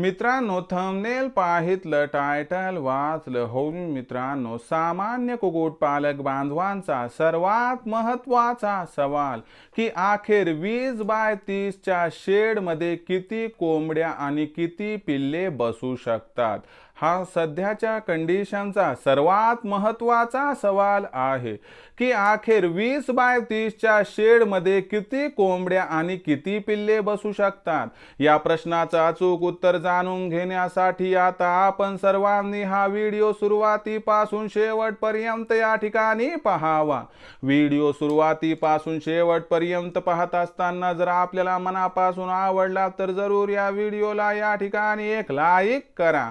मित्रांनो thumbnail पाहितलं title वाचलं. हो मित्रांनो सामान्य कुक्कुटपालक बांधवांचा सर्वात महत्त्वाचा सवाल की अखेर वीस बाय तीसच्या शेडमध्ये किती कोंबड्या आणि किती पिल्ले बसू शकतात? हा सध्याच्या कंडिशनचा सर्वात महत्त्वाचा सवाल आहे की अखेर वीस बाय तीसच्या शेडमध्ये किती कोंबड्या आणि किती पिल्ले बसू शकतात? या प्रश्नाचं अचूक उत्तर जाणून घेण्यासाठी आता आपण सर्वांनी हा व्हिडिओ सुरुवातीपासून शेवटपर्यंत या ठिकाणी पहावा. व्हिडिओ सुरुवातीपासून शेवटपर्यंत पाहत असताना जर आपल्याला मनापासून आवडला तर जरूर या व्हिडिओला या ठिकाणी एक लाईक करा.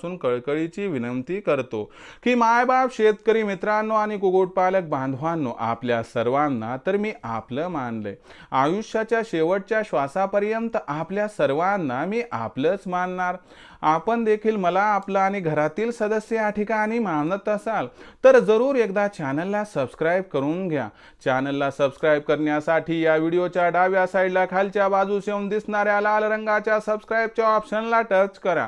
कळकळीची विनंती करतो की मायबाप शेतकरी मित्रांनो आणि कुक्कुटपालक बांधवांनो आपल्या सर्वांना तर मी आपलं मानलंय. आयुष्याच्या शेवटच्या श्वासापर्यंत आपल्या सर्वांना मी आपलंच मानणार. आपण देखील मला आपलं आणि घरातील सदस्य या ठिकाणी मानत असाल तर जरूर एकदा चॅनलला सबस्क्राईब करून घ्या. चॅनलला सबस्क्राईब करण्यासाठी या व्हिडिओच्या डाव्या साईडला खालच्या बाजूस येऊन दिसणाऱ्या लाल रंगाच्या सबस्क्राईबच्या ऑप्शनला टच करा.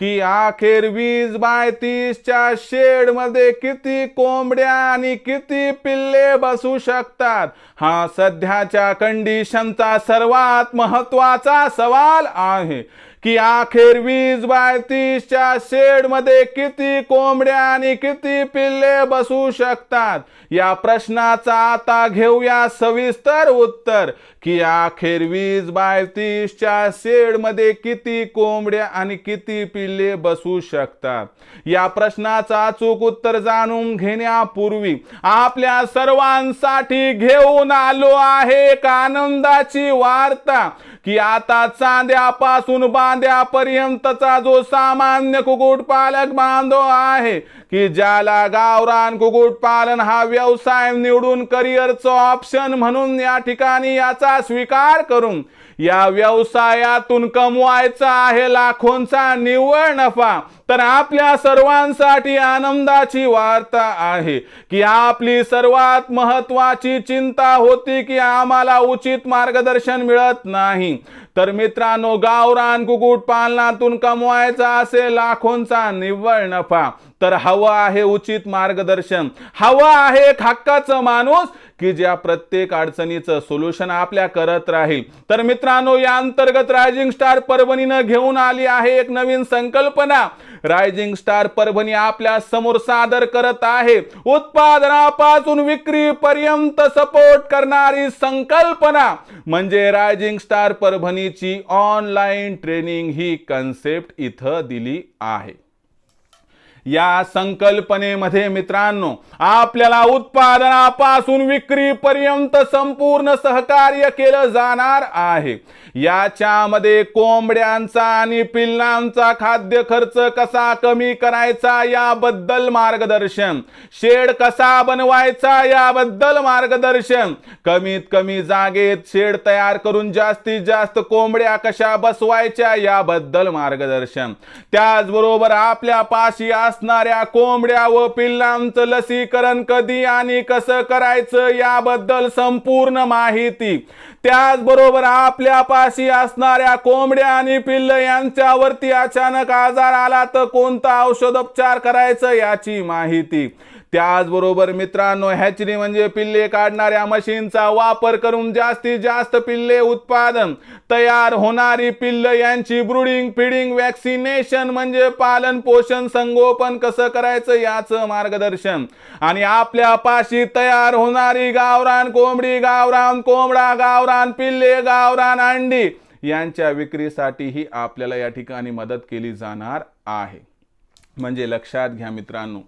की अखेर वीस बाय तीसच्या शेडमध्ये किती कोंबड्या आणि किती पिल्ले बसू शकतात? हा सध्याच्या कंडिशनचा सर्वात महत्त्वाचा सवाल आहे. की अखेर वीस बाय तीसच्या शेडमध्ये किती कोंबड्या आणि किती पिल्ले बसू शकतात? या प्रश्नाचा आता घेऊया सविस्तर उत्तर. की अखेर वीस बाय तीसच्या शेडमध्ये किती कोंबड्या आणि किती पिल्ले बसू शकतात? या प्रश्नाचा अचूक उत्तर जाणून घेण्यापूर्वी आपल्या सर्वांसाठी घेऊन आलो आहे एक आनंदाची वार्ता की आता चांद्यापासून बांद्यापर्यंतचा जो सामान्य कुक्कुटपालक बांधव आहे की ज्याला गावरान कुक्कुटपालन हा व्यवसाय निवडून करिअरचं ऑप्शन म्हणून या ठिकाणी याचा स्वीकार करून या व्यवसायातून कमवायचा आहे लाखोंचा निव्वळ नफा तर आपल्या सर्वांसाठी आनंदाची वार्ता आहे की आपली सर्वात महत्वाची चिंता होती की आम्हाला उचित मार्गदर्शन मिळत नाही. तर मित्रांनो गावरान कुक्कुट पालनातून कमवायचा असेल लाखोंचा निव्वळ नफा तर हवं आहे उचित मार्गदर्शन. हवं आहे एक हक्काचं माणूस की ज्या प्रत्येक अडचणीचं सोल्युशन आपल्या करत राहील. तर मित्रांनो या अंतर्गत रायझिंग स्टार परभणीनं घेऊन आली आहे एक नवीन संकल्पना. रायझिंग स्टार परभणी आपल्यासमोर सादर करत आहे. उत्पादनापासून विक्रीपर्यंत सपोर्ट करणारी संकल्पना. म्हणजे रायझिंग स्टार परभणीची ऑनलाईन ट्रेनिंग ही कन्सेप्ट इथं दिली आहे. या संकल्पनेमध्ये मित्रांनो आपल्याला उत्पादनापासून विक्रीपर्यंत संपूर्ण सहकार्य केलं जाणार आहे. याच्यामध्ये कोंबड्यांचा आणि पिल्लांचा खाद्य खर्च कसा कमी करायचा याबद्दल मार्गदर्शन शेड कसा बनवायचा याबद्दल मार्गदर्शन कमीत कमी जागेत शेड तयार करून जास्तीत जास्त कोंबड्या कशा बसवायच्या याबद्दल मार्गदर्शन. त्याचबरोबर आपल्या पाशी असणाऱ्या कोंबड्या व पिल्लांचं लसीकरण कधी आणि कसं करायचं याबद्दल संपूर्ण माहिती. त्याचबरोबर आपल्या पाशी असणाऱ्या कोंबड्या आणि पिल्ल यांच्यावरती अचानक आजार आला तर कोणता औषधोपचार करायचं याची माहिती. त्याचबरोबर मित्रांनो हॅचरी म्हणजे पिल्ले काढणाऱ्या मशीनचा वापर करून जास्तीत जास्त पिल्ले उत्पादन तयार होणारी पिल्ल यांची ब्रुडिंग फिडिंग वॅक्सिनेशन म्हणजे पालन पोषण संगोपन कसं करायचं याचं मार्गदर्शन. आणि आपल्या पाशी तयार होणारी गावरान कोंबडी गावरान कोंबडा गावरान पिल्ले गावरान अंडी यांच्या विक्रीसाठीही आपल्याला या ठिकाणी मदत केली जाणार आहे. म्हणजे लक्षात घ्या मित्रांनो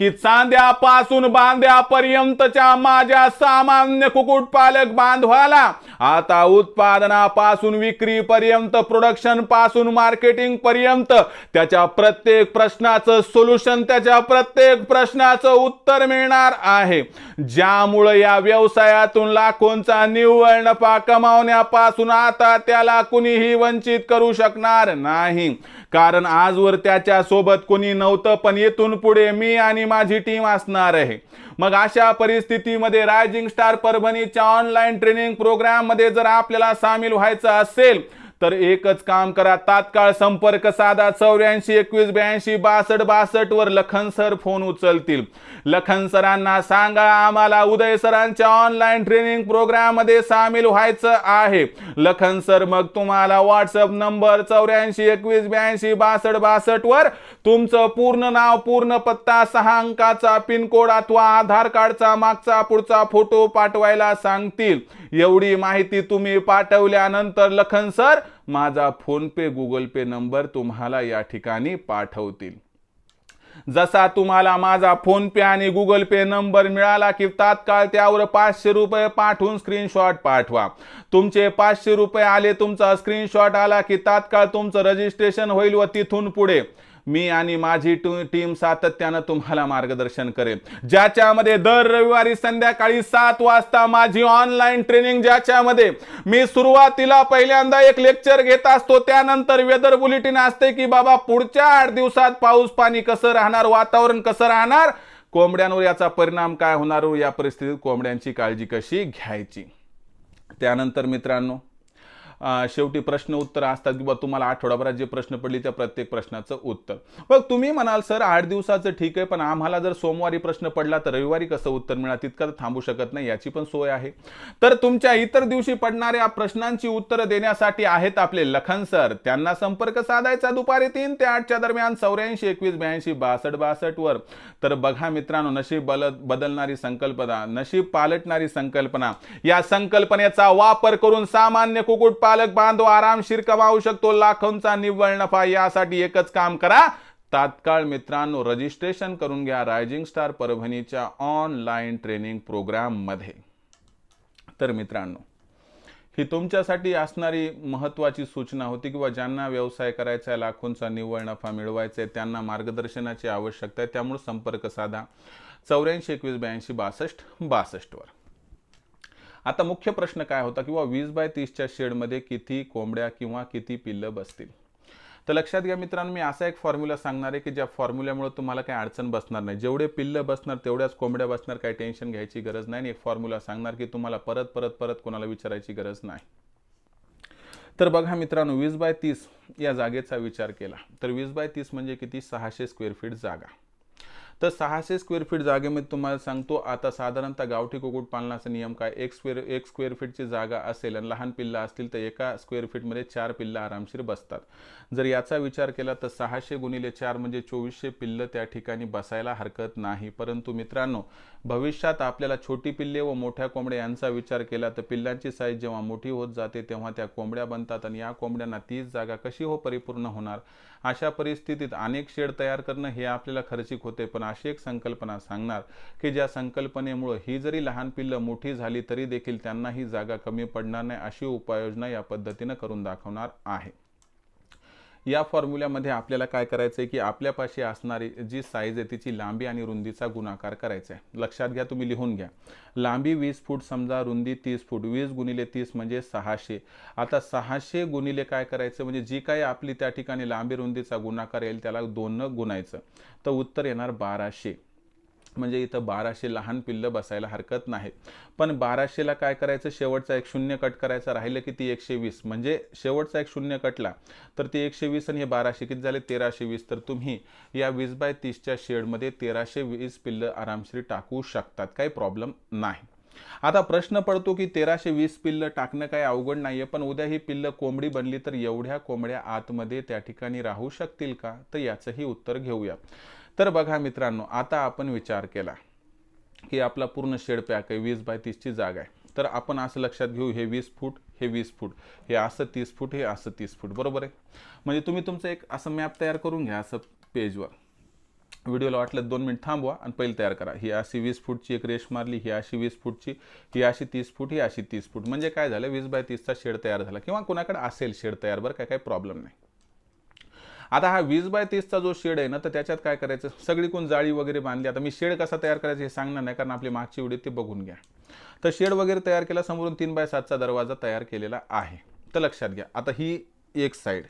की चांद्यापासून बांध्यापर्यंतच्या माझ्या सामान्य कुक्कुटपालक बांधवाला आता उत्पादनापासून विक्रीपर्यंत प्रोडक्शनपासून मार्केटिंग पर्यंत त्याच्या प्रत्येक प्रश्नाचं सोल्युशन त्याच्या प्रत्येक प्रश्नाचं उत्तर मिळणार आहे. ज्यामुळं या व्यवसायातून लाखोंचा निव्वळ नफा कमावण्यापासून आता त्याला कुणीही वंचित करू शकणार नाही. कारण आजवर त्याच्या सोबत कोणी नव्हतं पण येथून पुढे मी आणि माझी टीम असणार आहे. मग अशा परिस्थितीमध्ये रायझिंग स्टार परभणीच्या ऑनलाईन ट्रेनिंग प्रोग्राममध्ये जर आपल्याला सामील व्हायचं असेल तर एकच काम करा तात्काळ संपर्क साधा. चौऱ्याऐंशी एकवीस ब्याऐंशी बासष्ट बासष्ट वर लखन सर फोन उचलतील. लखन सरांना सांगा आम्हाला उदय सरांच्या ऑनलाईन ट्रेनिंग प्रोग्राममध्ये सामील व्हायचं आहे. लखन सर मग तुम्हाला व्हॉट्सअप नंबर चौऱ्याऐंशी एकवीस ब्याऐंशी बासष्ट बासष्ट वर तुमचं पूर्ण नाव पूर्ण पत्ता सहा अंकाचा पिनकोड अथवा आधार कार्डचा मागचा पुढचा फोटो पाठवायला सांगतील. एवढी माहिती तुम्ही पाठवल्यानंतर लखन सर माझा PhonePe Google Pay number तुम्हाला या ठिकाणी पाठवतील. जसा तुम्हाला माझा फोन पे आणि गुगल पे नंबर मिळाला की तात्काळ त्यावर पाचशे रुपये पाठवून स्क्रीनशॉट पाठवा. तुमचे पाचशे रुपये आले तुमचा स्क्रीनशॉट आला की तात्काळ तुमचं रजिस्ट्रेशन होईल व तिथून पुढे. मी आणि माझी टीम सातत्यानं तुम्हाला मार्गदर्शन करेल ज्याच्यामध्ये दर रविवारी संध्याकाळी सात वाजता माझी ऑनलाईन ट्रेनिंग ज्याच्यामध्ये मी सुरुवातीला पहिल्यांदा एक लेक्चर घेत असतो त्यानंतर वेदर बुलेटिन असते की बाबा पुढच्या आठ दिवसात पाऊस पाणी कसं राहणार वातावरण कसं राहणार कोंबड्यांवर याचा परिणाम काय होणार या परिस्थितीत कोंबड्यांची काळजी कशी घ्यायची. त्यानंतर मित्रांनो शेवटी प्रश्न उत्तर असतात किंवा तुम्हाला आठवडाभरात जे प्रश्न पडले त्या प्रत्येक प्रश्नाचं उत्तर. मग तुम्ही म्हणाल सर आठ दिवसाचं ठीक आहे पण आम्हाला जर सोमवारी प्रश्न पडला तर रविवारी कसं उत्तर मिळाल तितकं तर थांबू शकत नाही याची पण सोय आहे. तर तुमच्या इतर दिवशी पडणाऱ्या प्रश्नांची उत्तरं देण्यासाठी आहेत आपले लखन सर. त्यांना संपर्क साधायचा दुपारी तीन ते आठच्या दरम्यान चौऱ्याऐंशी एकवीस ब्याऐंशी बासष्ट बासष्ट वर. तर बघा मित्रांनो नशीब बल बदलणारी संकल्पना नशीब पालटणारी संकल्पना. या संकल्पनेचा वापर करून सामान्य कुकुट पालक बांधव आरामशीर कमावू शकतो. लाखोंचा निव्वळ नफा यासाठी एकच काम करा. तात्काळ मित्रांनो रजिस्ट्रेशन करून घ्या रायझिंग स्टार परभणीच्या ऑनलाईन ट्रेनिंग प्रोग्राममध्ये. तर मित्रांनो ही तुमच्यासाठी असणारी महत्त्वाची सूचना होती किंवा ज्यांना व्यवसाय करायचा आहे लाखोंचा निव्वळ नफा मिळवायचा आहे त्यांना मार्गदर्शनाची आवश्यकता आहे त्यामुळे संपर्क साधा. चौऱ्याऐंशी एकवीस ब्याऐंशी बासष्ट बासष्टवर. आता मुख्य प्रश्न काय होता किंवा वीस बाय तीसच्या शेडमध्ये किती कोंबड्या किंवा किती पिल्लं बसतील? तर लक्षात घ्या मित्रांनो मी असा एक फॉर्म्युला सांगणार आहे की ज्या फॉर्म्युल्यामुळे तुम्हाला काही अडचण बसणार नाही. जेवढे पिल्लं बसणार तेवढ्याच कोंबड्या बसणार काही टेन्शन घ्यायची गरज नाही. आणि एक फॉर्म्युला सांगणार की तुम्हाला परत परत परत कोणाला विचारायची गरज नाही. तर बघा मित्रांनो वीस बाय तीस या जागेचा विचार केला. तर वीस बाय तीस म्हणजे किती? सहाशे स्क्वेअर फीट जागा. तर सहाशे स्क्वेअर फीट जागेमध्ये तुम्हाला सांगतो. आता साधारणतः गावठी कुक्कुटपालनाचा नियम काय? एक स्क्वेअर एक स्क्वेअर फीटची जागा असेल आणि लहान पिल्लं असतील तर एका स्क्वेअर फीटमध्ये चार पिल्लं आरामशीर बसतात. जर याचा विचार केला तर सहाशे गुणिले चार म्हणजे चोवीसशे पिल्लं त्या ठिकाणी बसायला हरकत नाही. परंतु मित्रांनो भविष्यात आपल्याला छोटी पिल्ले व मोठ्या कोंबड्या यांचा विचार केला तर पिल्लांची साईज जेव्हा मोठी होत जाते तेव्हा त्या कोंबड्या बनतात आणि या कोंबड्यांना तीच जागा कशी हो परिपूर्ण होणार? अशा परिस्थितीत अनेक शेड तयार करणं हे आपल्याला खर्चिक होते पण अशी एक संकल्पना सांगणार की ज्या संकल्पनेमुळे ही जरी लहान पिल्लं मोठी झाली तरी देखील त्यांना ही जागा कमी पडणार नाही अशी उपाययोजना या पद्धतीनं करून दाखवणार आहे. या फॉर्म्युल्यामध्ये आपल्याला काय करायचं आहे की आपल्यापाशी असणारी जी साईज आहे तिची लांबी आणि रुंदीचा गुणाकार करायचा आहे लक्षात घ्या तुम्ही लिहून घ्या. लांबी वीस फूट समजा रुंदी तीस फूट. वीस गुणिले तीस म्हणजे सहाशे. आता सहाशे गुणिले काय करायचं? म्हणजे जी काही आपली त्या ठिकाणी लांबी रुंदीचा गुणाकार येईल त्याला दोन गुणायचं. तर उत्तर येणार बाराशे. म्हणजे इथं बाराशे लहान पिल्लं बसायला हरकत नाही पण बाराशेला काय करायचं? शेवटचा एक शून्य कट करायचं. राहिलं की ती एकशे वीस. म्हणजे शेवटचा एक शून्य कटला तर ती एकशे वीस आणि हे बाराशे किती झाले? तेराशे वीस. तर तुम्ही या वीस बाय तीसच्या शेडमध्ये तेराशे वीस पिल्लं आरामशीर टाकू शकतात. काही प्रॉब्लेम नाही. आता प्रश्न पडतो की तेराशे वीस पिल्लं टाकणं काही अवघड नाहीये पण उद्या ही पिल्लं कोंबडी बनली तर एवढ्या कोंबड्या आतमध्ये त्या ठिकाणी राहू शकतील का? तर याचंही उत्तर घेऊया. तर बघा मित्रांनो आता आपण विचार केला की आपला पूर्ण शेड पॅक आहे वीस बाय तीसची जागा आहे. तर आपण असं लक्षात घेऊ हे वीस फूट हे वीस फूट हे असं तीस फूट हे असं तीस फूट बरोबर आहे? म्हणजे तुम्ही तुमचं एक असं मॅप तयार करून घ्या असं पेजवर. व्हिडिओला वाटलं दोन मिनिट थांबवा आणि पहिले तयार करा. ही अशी वीस फूटची एक रेश मारली ही अशी वीस फूटची ही अशी तीस फूट ही अशी तीस फूट. म्हणजे काय झालं वीस बाय तीसचा शेड तयार झाला. किंवा कोणाकडे असेल शेड तयार बरं काय काही प्रॉब्लेम नाही. आता हा वीस बाय तीसचा जो शेड आहे ना तर त्याच्यात काय करायचं? सगळीकडून जाळी वगैरे बांधली. आता मी शेड कसा तयार करायचं हे सांगणार नाही कारण आपली मागची व्हिडिओ ते बघून घ्या. तर शेड वगैरे तयार केला समोरून तीन बाय सातचा दरवाजा तयार केलेला आहे. तर लक्षात घ्या आता ही एक साईड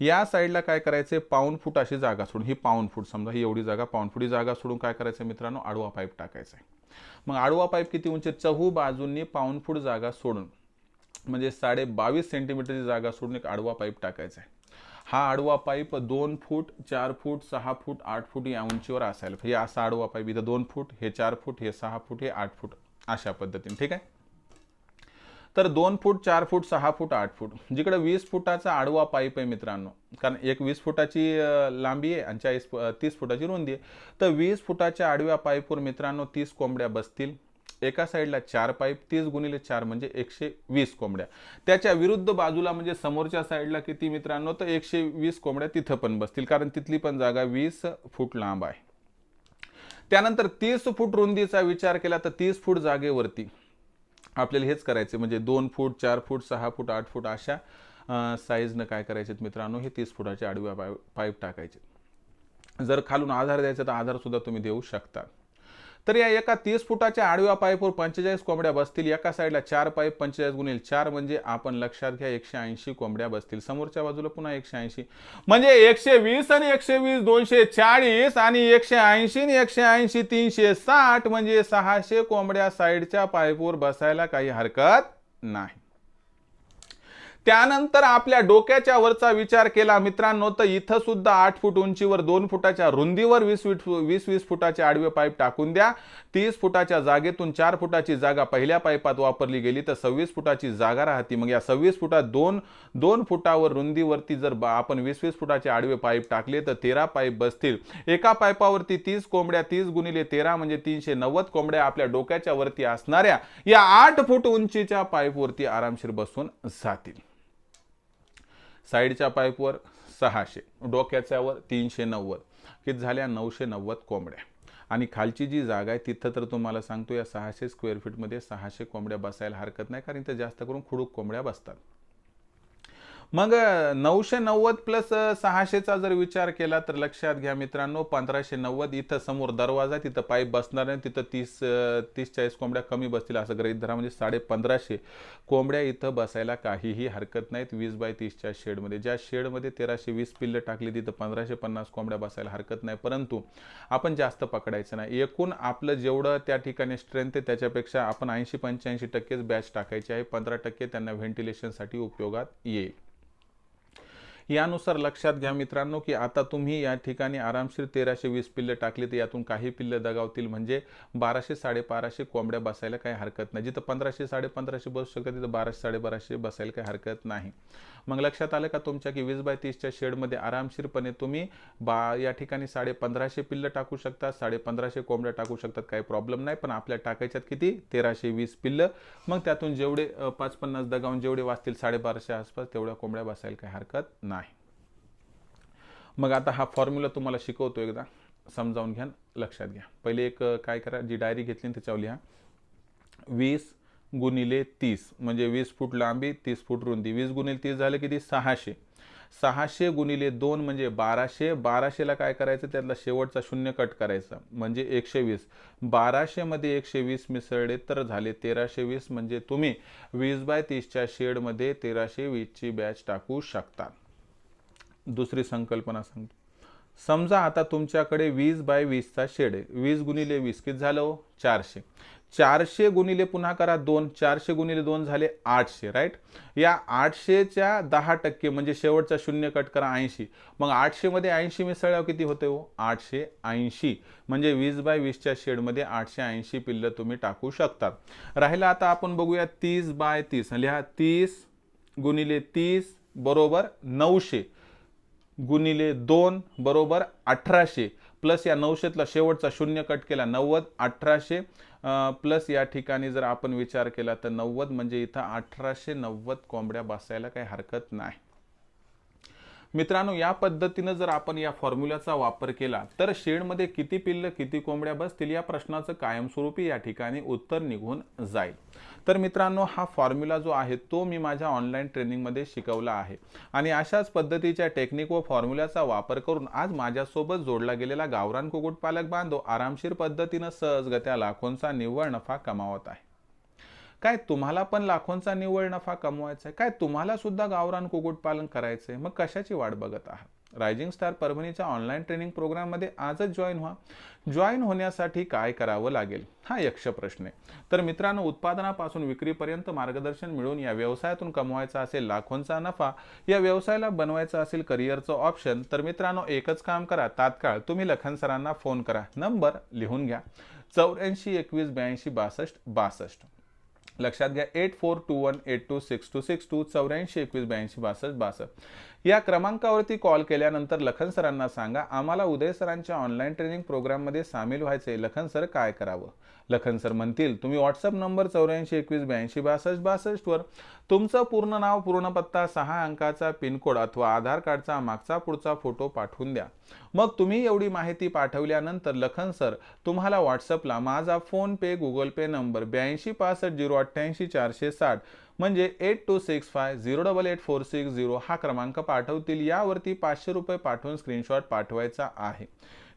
या साईडला काय करायचं पाऊन फूट अशी जागा सोडून ही पाऊन फूट समजा ही एवढी जागा पाऊन फूट ही जागा सोडून काय करायचं मित्रांनो? आडवा पाईप टाकायचा आहे मग आडवा पाईप किती उंची? चहू बाजूंनी पाऊन फूट जागा सोडून म्हणजे साडे बावीस सेंटीमीटरची जागा सोडून एक आडवा पाईप टाकायचा आहे हा आडवा पाईप दोन फूट चार फूट सहा फूट आठ फूट या उंचीवर असायला हे असा आडवा पाईप इथं दोन फूट हे चार फूट हे सहा फूट हे आठ फूट अशा पद्धतीने ठीक आहे? तर दोन फूट चार फूट सहा फूट आठ फूट जिकडे वीस फुटाचा आडवा पाईप आहे मित्रांनो कारण एक वीस फुटाची लांबी आहे आणि चाळीस तीस फुटाची रुंदी आहे. तर वीस फुटाच्या आडव्या पाईपवर मित्रांनो तीस कोंबड्या बसतील. एका साईडला चार पाईप तीस गुणिले चार म्हणजे एकशे वीस कोंबड्या. त्याच्या विरुद्ध बाजूला म्हणजे समोरच्या साईडला किती मित्रांनो? तर एकशे वीस कोंबड्या तिथं पण बसतील कारण तिथली पण जागा वीस फूट लांब आहे. त्यानंतर तीस फूट रुंदीचा विचार केला तर तीस फूट जागेवरती आपल्याला हेच करायचे म्हणजे दोन फूट चार फूट सहा फूट आठ फूट अशा साईजनं काय करायचे मित्रांनो? हे तीस फुटाचे आडव्या पाईप पाईप टाकायचे. जर खालून आधार द्यायचा तर आधारसुद्धा तुम्ही देऊ शकता. तर या एका तीस फुटाच्या आडव्या पाईपवर पंचेचाळीस कोंबड्या बसतील. एका साईडला चार पाईप पंचेचाळीस गुणिले चार म्हणजे आपण लक्षात घ्या एकशे ऐंशी कोंबड्या बसतील. समोरच्या बाजूला पुन्हा एकशे ऐंशी. म्हणजे एकशे वीस आणि एकशे वीस दोनशे चाळीस आणि एकशे ऐंशी आणि एकशे ऐंशी तीनशे साठ म्हणजे सहाशे कोंबड्या साईडच्या पाईपवर बसायला काही हरकत नाही. त्यानंतर आपल्या डोक्याच्या वरचा विचार केला मित्रांनो तर इथं सुद्धा आठ फूट उंचीवर दोन फुटाच्या रुंदीवर वीस वीस वीस फुटाचे आडवे पाईप टाकून द्या. तीस फुटाच्या जागेतून चार फुटाची जागा पहिल्या पाईपात वापरली गेली तर सव्वीस फुटाची जागा राहती. मग या सव्वीस फुटात दोन दोन फुटावर रुंदीवरती जर आपण वीस वीस फुटाचे आडवे पाईप टाकले तर तेरा पाईप बसतील. एका पाईपावरती तीस कोंबड्या तीस गुणिले तेरा म्हणजे तीनशे नव्वद कोंबड्या आपल्या डोक्याच्या वरती असणाऱ्या या आठ फूट उंचीच्या पाईपवरती आरामशीर बसून जातील. साईडच्या पाईपवर सहाशे डोक्याच्यावर तीनशे नव्वद की झाल्या? नऊशे नव्वद कोंबड्या. आणि खालची जी जागा आहे तिथं तर तुम्हाला सांगतो या सहाशे स्क्वेअर फीटमध्ये सहाशे कोंबड्या बसायला हरकत नाही कारण इथं जास्त करून खुडूक कोंबड्या बसतात. मग नऊशे नव्वद प्लस सहाशेचा जर विचार केला तर लक्षात घ्या मित्रांनो पंधराशे नव्वद इथं समोर दरवाजा तिथं पाईप बसणार नाही तिथं तीस तीस चाळीस कोंबड्या कमी बसतील असं गृहित धरा. म्हणजे साडे पंधराशे कोंबड्या इथं बसायला काहीही हरकत नाहीत. वीस बाय तीसच्या शेडमध्ये. ज्या शेडमध्ये तेराशे वीस पिल्लं टाकली तिथं पंधराशे पन्नास कोंबड्या बसायला हरकत नाही. परंतु आपण जास्त पकडायचं नाही. एकूण आपलं जेवढं त्या ठिकाणी स्ट्रेंथ आहे त्याच्यापेक्षा आपण ऐंशी पंच्याऐंशी टक्केच बॅच टाकायची आहे. पंधरा टक्के त्यांना व्हेंटिलेशनसाठी उपयोगात येईल. यानुसार लक्षात घ्या मित्रांनो की आता तुम्ही या ठिकाणी आरामशीर तेराशे वीस पिल्लं टाकली तर यातून काही पिल्लं दगावतील म्हणजे बाराशे साडेबाराशे कोंबड्या बसायला काही हरकत नाही. जिथं पंधराशे साडे पंधराशे बसू शकतात तिथं बाराशे साडेबाराशे बसायला काही हरकत नाही. मग लक्षात आलं का तुमच्या की वीस बाय तीसच्या शेडमध्ये आरामशीरपणे तुम्ही बा या ठिकाणी साडे पंधराशे पिल्लं टाकू शकता साडे पंधराशे कोंबड्या टाकू शकतात काही प्रॉब्लेम नाही. पण आपल्या टाकायच्यात किती? तेराशे वीस पिल्लं. मग त्यातून जेवढे पाच पन्नास दगावून जेवढे वाचतील साडेबाराशे आसपास तेवढ्या कोंबड्या बसायला काही हरकत नाही. मग आता हा फॉर्म्युला तुम्हाला शिकवतो एकदा. समजावून घ्या लक्षात घ्या. पहिले एक काय करा जी डायरी घेतली त्याच्यावर लिहा. वीस गुणिले तीस म्हणजे वीस फूट लांबी तीस फूट रुंदी. वीस गुणिले तीस झाले किती? सहाशे. सहाशे गुणिले दोन म्हणजे बाराशे. बाराशेला काय करायचं? त्यातला शेवटचा शून्य कट करायचा. म्हणजे एकशे वीस. बाराशेमध्ये एकशे वीस मिसळले तर झाले तेराशे वीस. म्हणजे तुम्ही वीस बाय तीसच्या शेडमध्ये तेराशे वीसची बॅच टाकू शकता. दुसरी संकल्पना सांगतो. समजा आता तुमच्याकडे वीस बाय वीसचा शेड आहे. वीस गुणिले वीस किती झालं हो? चारशे. चारशे गुणिले पुन्हा करा दोन. चारशे गुणिले दोन झाले आठशे राईट या आठशेच्या दहा टक्के म्हणजे शेवटचा शून्य कट करा ऐंशी. मग आठशेमध्ये ऐंशी मिसळल्यावर किती होते हो? आठशे ऐंशी. म्हणजे वीस बाय वीसच्या शेडमध्ये आठशे ऐंशी पिल्लं तुम्ही टाकू शकतात. राहिलं आता आपण बघूया तीस बाय तीस. लिहा तीस गुणिले तीस बरोबर नऊशे. गुणिले दोन बरोबर अठराशे. प्लस या नऊशेतला शेवटचा शून्य कट केला नव्वद अठराशे. प्लस या ठिकाणी जर आपण विचार केला तर नव्वद म्हणजे इथं अठराशे नव्वद कोंबड्या बसायला काही हरकत नाही. मित्रांनो या पद्धतीनं जर आपण या फॉर्म्युल्याचा वापर केला तर शेडमध्ये किती पिल्ल किती कोंबड्या बसतील या प्रश्नाचं कायमस्वरूपी या ठिकाणी उत्तर निघून जाईल. तर मित्रांनो हा फॉर्म्युला जो आहे तो मी माझ्या ऑनलाईन ट्रेनिंगमध्ये शिकवला आहे. आणि अशाच पद्धतीच्या टेक्निक व फॉर्म्युलाचा वापर करून आज माझ्यासोबत जोडला गेलेला गावरान कुक्कुटपालक बांधव आरामशीर पद्धतीनं सहजगत्या लाखोंचा निव्वळ नफा कमावत आहे. काय तुम्हाला पण लाखोंचा निव्वळ नफा कमवायचा आहे काय तुम्हाला सुद्धा गावरान कुक्कुटपालन करायचं आहे मग कशाची वाट बघत आहात? रायझिंग स्टार परभणीच्या ऑनलाईन ट्रेनिंग प्रोग्राममध्ये आजच जॉईन व्हा. जॉईन होण्यासाठी काय करावं लागेल? हा यक्ष प्रश्न आहे. तर मित्रांनो उत्पादनापासून विक्रीपर्यंत मार्गदर्शन मिळून या व्यवसायातून कमवायचा असेल लाखोंचा नफा या व्यवसायाला बनवायचा असेल करिअरचं ऑप्शन तर मित्रांनो एकच काम करा. तात्काळ तुम्ही लखन सरांना फोन करा. नंबर लिहून घ्या. चौऱ्याऐंशी एकवीस ब्याऐंशी बासष्ट बासष्ट. लक्षात घ्या eight four two one eight two six two six two चौऱ्याऐंशी एकवीस ब्याऐंशी बासष्ट बासष्ट. या क्रमांकावरती कॉल केल्यानंतर लखन सरांना सांगा आम्हाला उदय सरांच्या ऑनलाईन ट्रेनिंग प्रोग्राममध्ये सामील व्हायचे लखन सर काय करावं? लखन सर म्हणतील तुम्ही व्हॉट्सअप नंबर चौऱ्याऐंशी एकवीस ब्याऐंशी बासष्ट बासष्टवर तुमचं पूर्ण नाव पूर्ण पत्ता सहा अंकाचा पिनकोड अथवा आधार कार्डचा मागचा पुढचा फोटो पाठवून द्या. मग तुम्ही एवढी माहिती पाठवल्यानंतर लखन सर तुम्हाला व्हॉट्सअपला माझा PhonePe Google Pay number ब्याऐंशी पासष्ट झिरो अठ्ठ्याऐंशी चारशे साठ म्हणजे eight two six five zero double eight four six zero हा क्रमांक पाठवतील. यावरती पाचशे रुपये पाठवून स्क्रीनशॉट पाठवायचा आहे.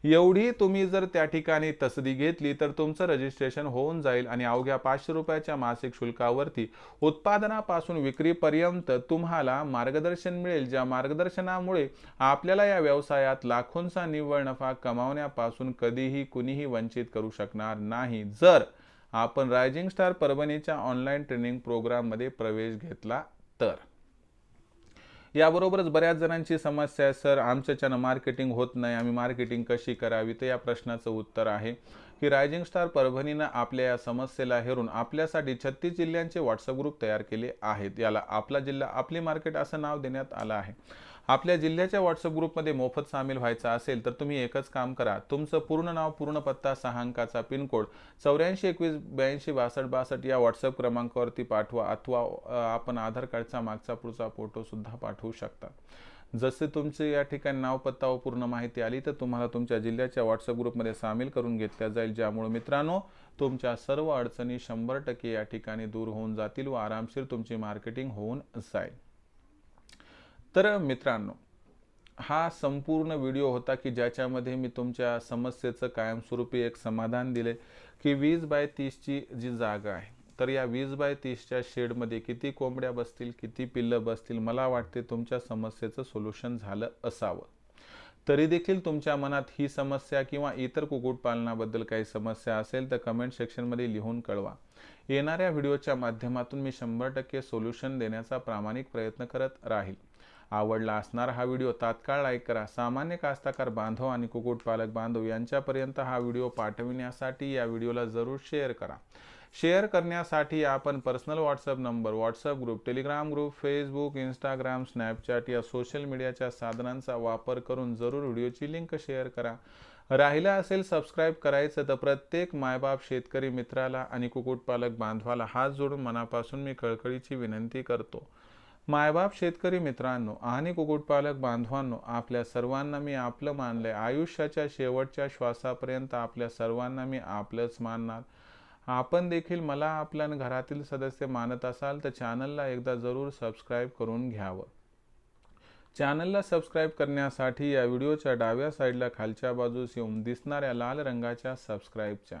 एवढी तुम्ही जर त्या ठिकाणी तसदी घेतली तर तुमचं रजिस्ट्रेशन होऊन जाईल आणि अवघ्या पाचशे रुपयाच्या मासिक शुल्कावरती उत्पादनापासून विक्रीपर्यंत तुम्हाला मार्गदर्शन मिळेल. ज्या मार्गदर्शनामुळे आपल्याला या व्यवसायात लाखोंचा निव्वळ नफा कमावण्यापासून कधीही कुणीही वंचित करू शकणार नाही. जर आपण रायझिंग स्टार परभणीच्या ऑनलाईन ट्रेनिंग प्रोग्राममध्ये प्रवेश घेतला तर. याबरोबरच बऱ्याच जणांची समस्या आहे सर आमच्याच्यानं मार्केटिंग होत नाही आम्ही मार्केटिंग कशी करावी? तर या प्रश्नाचं उत्तर आहे की रायझिंग स्टार परभणीनं आपल्या या समस्येला हेरून आपल्यासाठी छत्तीस जिल्ह्यांचे व्हॉट्सअप ग्रुप तयार केले आहेत. याला आपला जिल्हा आपली मार्केट असं नाव देण्यात आलं आहे. आपल्या जिल्ह्याच्या व्हॉट्सअप ग्रुपमध्ये मोफत सामील व्हायचा असेल तर तुम्ही एकच काम करा. तुमचं पूर्ण नाव पूर्ण पत्ता सहा अंकाचा पिनकोड चौऱ्याऐंशी एकवीस ब्याऐंशी बासष्ट बासष्ट या व्हॉट्सअप क्रमांकावरती पाठवा अथवा आपण आधार कार्डचा मागचा पुढचा फोटोसुद्धा पाठवू शकता. जसे तुमचे या ठिकाणी नाव पत्ता व पूर्ण माहिती आली तर तुम्हाला तुमच्या जिल्ह्याच्या व्हॉट्सअप ग्रुपमध्ये सामील करून घेतल्या जाईल. ज्यामुळे मित्रांनो तुमच्या सर्व अडचणी शंभर टक्के या ठिकाणी दूर होऊन जातील व आरामशीर तुमची मार्केटिंग होऊन जाईल. तर मित्रांनो हा संपूर्ण व्हिडिओ होता की ज्याच्यामध्ये मी तुमच्या समस्येचं कायमस्वरूपी एक समाधान दिले की वीस बाय तीसची जी जागा आहे तर या वीस बाय तीसच्या शेडमध्ये किती कोंबड्या बसतील किती पिल्लं बसतील मला वाटते तुमच्या समस्येचं सोल्युशन झालं असावं. तरी देखील तुमच्या मनात ही समस्या किंवा इतर कुक्कुटपालनाबद्दल काही समस्या असेल तर कमेंट सेक्शनमध्ये लिहून कळवा. येणाऱ्या व्हिडिओच्या माध्यमातून मी शंभर टक्के सोल्युशन देण्याचा प्रामाणिक प्रयत्न करत राहील. आवडला असणारा हा व्हिडिओ तात्काळ लाईक करा. सामान्य कास्ताकार बांधव आणि कुक्कुटपालक बांधव यांच्यापर्यंत हा व्हिडिओ पाठविण्यासाठी या व्हिडिओला जरूर शेअर करा. शेअर करण्यासाठी आपण personal WhatsApp number WhatsApp group Telegram group Facebook Instagram Snapchat या सोशल मीडियाच्या साधनांचा वापर करून जरूर व्हिडिओची लिंक शेअर करा. राहिला असेल सबस्क्राईब करायचं तर प्रत्येक मायबाप शेतकरी मित्राला आणि कुक्कुटपालक बांधवाला हात जोडून मनापासून मी कळकळीची विनंती करतो. मायबाप शेतकरी मित्रांनो आणि कुक्कुटपालक बांधवांनो आपल्या सर्वांना मी आपलं मानलंय. आयुष्याच्या शेवटच्या श्वासापर्यंत आपल्या सर्वांना मी आपलंच मानणार. आपण देखील मला आपल्या घरातील सदस्य मानत असाल तर चॅनलला एकदा जरूर सबस्क्राईब करून घ्यावं. चॅनलला सबस्क्राईब करण्यासाठी या व्हिडिओच्या डाव्या साईडला खालच्या बाजूस येऊन दिसणाऱ्या लाल रंगाच्या सबस्क्राईबच्या.